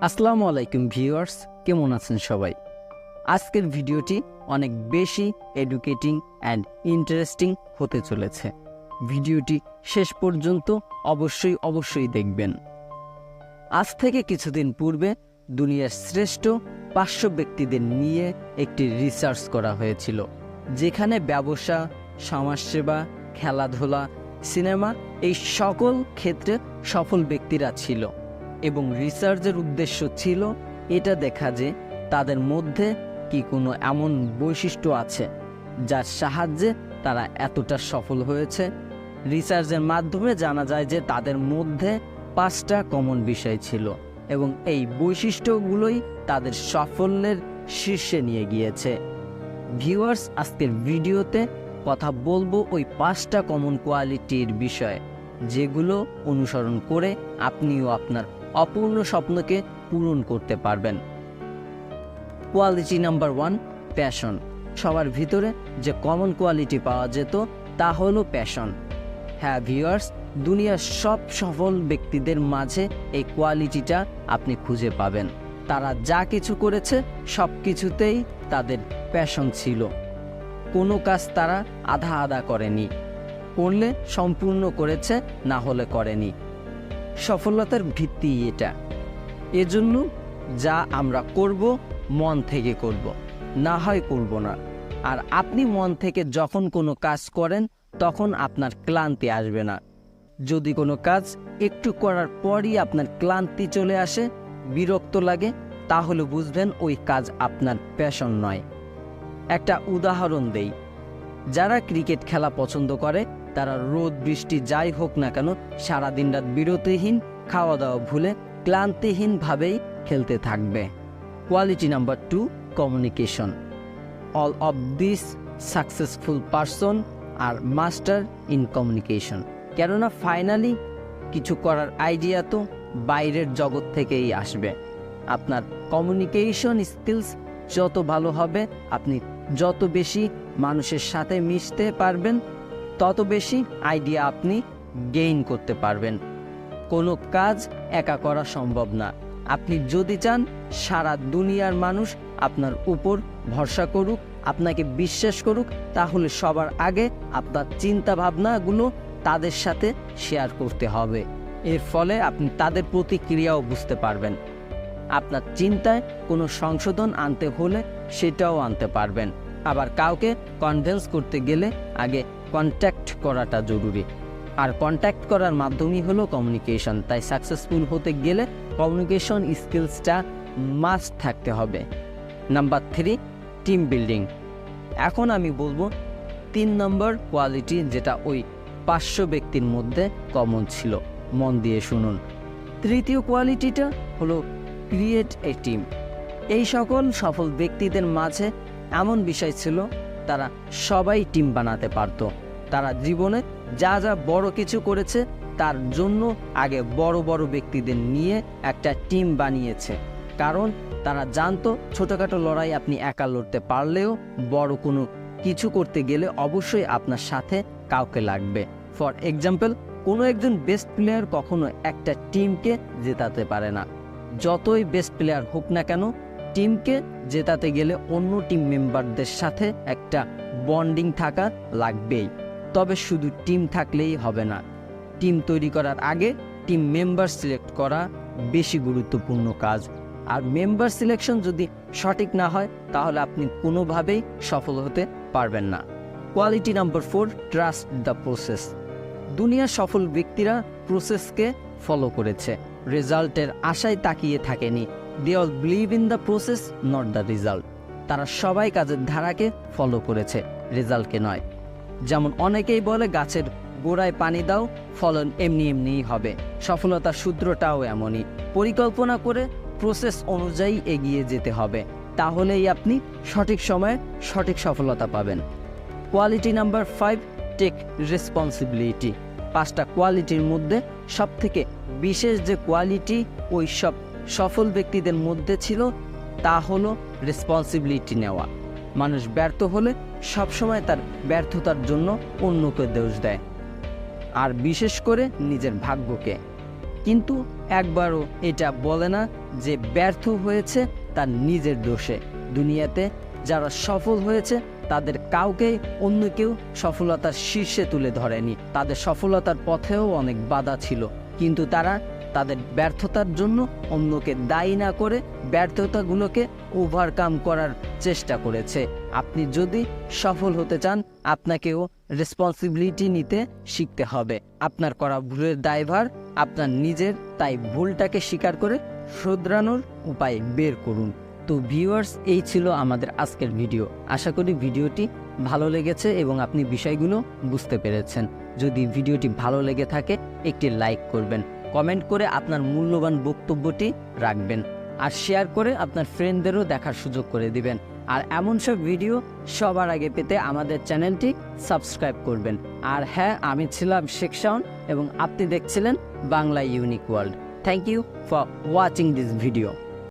আসসালামু আলাইকুম ভিউয়ার্স, কেমন আছেন সবাই? আজকের ভিডিওটি অনেক বেশি এডুকেটিং অ্যান্ড ইন্টারেস্টিং হতে চলেছে। ভিডিওটি শেষ পর্যন্ত অবশ্যই অবশ্যই দেখবেন। আজ থেকে কিছুদিন পূর্বে দুনিয়ার শ্রেষ্ঠ পাঁচশো ব্যক্তিদের নিয়ে একটি রিসার্চ করা হয়েছিল, যেখানে ব্যবসা, সমাজসেবা, খেলাধুলা সিনেমা এই সকল ক্ষেত্রে সফল ব্যক্তিরা ছিল। এবং রিসার্চের উদ্দেশ্য ছিল এটা দেখা যে তাদের মধ্যে কি কোনো এমন বৈশিষ্ট্য আছে যার সাহায্যে তারা এতটা সফল হয়েছে। রিসার্চের মাধ্যমে জানা যায় যে তাদের মধ্যে পাঁচটা কমন বিষয় ছিল এবং এই বৈশিষ্ট্যগুলোই তাদের সাফল্যের শীর্ষে নিয়ে গিয়েছে। ভিউয়ার্স আজকের ভিডিওতে কথা বলব ওই পাঁচটা কমন কোয়ালিটির বিষয়ে, যেগুলো অনুসরণ করে আপনিও আপনার অপূর্ণ স্বপ্নকে পূরণ করতে পারবেন। Quality number one, passion. সবার ভিতরে যে কমন কোয়ালিটি পাওয়া যেত, তা হলো প্যাশন। হ্যাঁ ভিউয়ার্স, দুনিয়ার সব সফল ব্যক্তিদের মাঝে এই কোয়ালিটিটা আপনি খুঁজে পাবেন। তারা যা কিছু করেছে সব কিছুতেই তাদের প্যাশন ছিল। কোনো কাজ তারা আধা আধা করেনি। করলে সম্পূর্ণ করেছে, না হলে করেনি। সফলতার ভিত্তি এটা। এজন্য যা আমরা করব, মন থেকে করব। না হয় করব না। আর আপনি মন থেকে যখন কোনো কাজ করেন, তখন আপনার ক্লান্তি আসবে না। যদি কোনো কাজ একটু করার পরই আপনার ক্লান্তি চলে আসে, বিরক্ত লাগে, তাহলে বুঝবেন ওই কাজ আপনার প্যাশন নয়। একটা উদাহরণ দেই। যারা ক্রিকেট খেলা পছন্দ করে, তারা রোদ, বৃষ্টি যাই হোক না কেন সারাদিন রাত বিরতিহীন খাওয়া দাওয়া ভুলে, ক্লান্তিহীনভাবেই খেলতে থাকবে। Quality number two communication all of this successful person R master in communication কেননা ফাইনালি কিছু করার আইডিয়া তো বাইরের জগৎ থেকেই আসবে। আপনার কমিউনিকেশন স্কিলস যত ভালো হবে, আপনি যত বেশি মানুষের সাথে মিশতে পারবেন, তত বেশি আইডিয়া আপনি গেইন করতে পারবেন। কোনো কাজ একা করা সম্ভব না। আপনি যদি চান সারা দুনিয়ার মানুষ আপনার উপর ভরসা করুক, আপনাকে বিশ্বাস করুক, তাহলে সবার আগে আপনার চিন্তা ভাবনাগুলো তাদের সাথে শেয়ার করতে হবে। এর ফলে আপনি তাদের প্রতিক্রিয়াও বুঝতে পারবেন। আপনার চিন্তায় কোনো সংশোধন আনতে হলে সেটাও আনতে পারবেন। আবার কাউকে কনভেন্স করতে গেলে আগে কন্ট্যাক্ট করাটা জরুরি। আর কন্ট্যাক্ট করার মাধ্যমই হলো কমিউনিকেশন তাই সাকসেসফুল হতে গেলে কমিউনিকেশন স্কিলসটা মাস্ট থাকতে হবে। নাম্বার থ্রি টিম বিল্ডিং এখন আমি বলব, তিন নম্বর কোয়ালিটি যেটা ওই পাঁচশো ব্যক্তির মধ্যে কমন ছিল। মন দিয়ে শুনুন। তৃতীয় কোয়ালিটিটা হলো ক্রিয়েট এ টিম এই সকল সফল ব্যক্তিদের মাঝে এমন বিষয় ছিল, তারা সবাই টিম বানাতে পারত। তারা জীবনে যা যা বড় কিছু করেছে, তার জন্য আগে বড় বড় ব্যক্তিদের নিয়ে একটা টিম বানিয়েছে। কারণ তারা জানতো, ছোটোখাটো লড়াই আপনি একা লড়তে পারলেও বড় কোনো কিছু করতে গেলে অবশ্যই আপনার সাথে কাউকে লাগবে। ফর এক্সাম্পল কোনো একজন বেস্ট প্লেয়ার কখনো একটা টিমকে জেতাতে পারে না। যতই বেস্ট প্লেয়ার হোক না কেন টিমকে জেতাতে গেলে অন্য টিম মেম্বারদের সাথে একটা বন্ডিং থাকা লাগবেই। তবে শুধু টিম থাকলেই হবে না। টিম তৈরি করার আগে টিম মেম্বার সিলেক্ট করা বেশি গুরুত্বপূর্ণ কাজ। আর মেম্বার সিলেকশন যদি সঠিক না হয়, তাহলে আপনি কোনোভাবেই সফল হতে পারবেন না। Quality number four, trust the process. দুনিয়ার সফল ব্যক্তিরা প্রসেসকে ফলো করেছে। রেজাল্টের আশায় তাকিয়ে থাকেনি। They all believe in the process not the result তারা সবাই কাজের ধারাকে ফলো করেছে রেজাল্টকে নয়। যেমন অনেকেই বলে, গাছের গোড়ায় পানি দাও, ফলন এমনি এমনিই হবে। সফলতার সূত্রটাও এমনই। পরিকল্পনা করে প্রসেস অনুযায়ী এগিয়ে যেতে হবে। তাহলেই আপনি সঠিক সময়ে সঠিক সফলতা পাবেন। Quality number five take responsibility পাঁচটা কোয়ালিটির মধ্যে সবথেকে বিশেষ যে কোয়ালিটি ওই সব সফল ব্যক্তিদের মধ্যে ছিল, তা হলো রেসপন্সিবিলিটি নেওয়া। মানুষ ব্যর্থ হলে সবসময় তার ব্যর্থতার জন্য অন্যকে দোষ দেয়, আর বিশেষ করে নিজের ভাগ্যকে। কিন্তু একবারও এটা বলে না যে ব্যর্থ হয়েছে তার নিজের দোষে। দুনিয়াতে যারা সফল হয়েছে, তাদের কাউকেই অন্য কেউ সফলতার শীর্ষে তুলে ধরেনি। তাদের সফলতার পথেও অনেক বাধা ছিল, কিন্তু তারা তাদের ব্যর্থতার জন্য অন্যকে দায়ী না করে ব্যর্থতাগুলোকে ওভারকাম করার চেষ্টা করেছে। আপনি যদি সফল হতে চান, আপনাকেও রেসপন্সিবিলিটি নিতে শিখতে হবে। আপনার করা ভুলের দায়ভার, আপনার নিজের, তাই ভুলটাকে স্বীকার করে শোধরানোর উপায় বের করুন। তো ভিউয়ার্স এই ছিল আমাদের আজকের ভিডিও আশা করি ভিডিওটি ভালো লেগেছে এবং আপনি বিষয়গুলো বুঝতে পেরেছেন। যদি ভিডিওটি ভালো লেগে থাকে, একটি লাইক করবেন। কমেন্ট করে আপনার মূল্যবান বক্তব্যটি রাখবেন আর শেয়ার করে আপনার ফ্রেন্ডদেরও দেখার সুযোগ করে দিবেন। আর এমন সব ভিডিও সবার আগে পেতে আমাদের চ্যানেলটি সাবস্ক্রাইব করবেন। আর হ্যাঁ আমি ছিলাম শেখ শাওন এবং আপনি দেখছিলেন Bangla unique world. Thank you for watching this video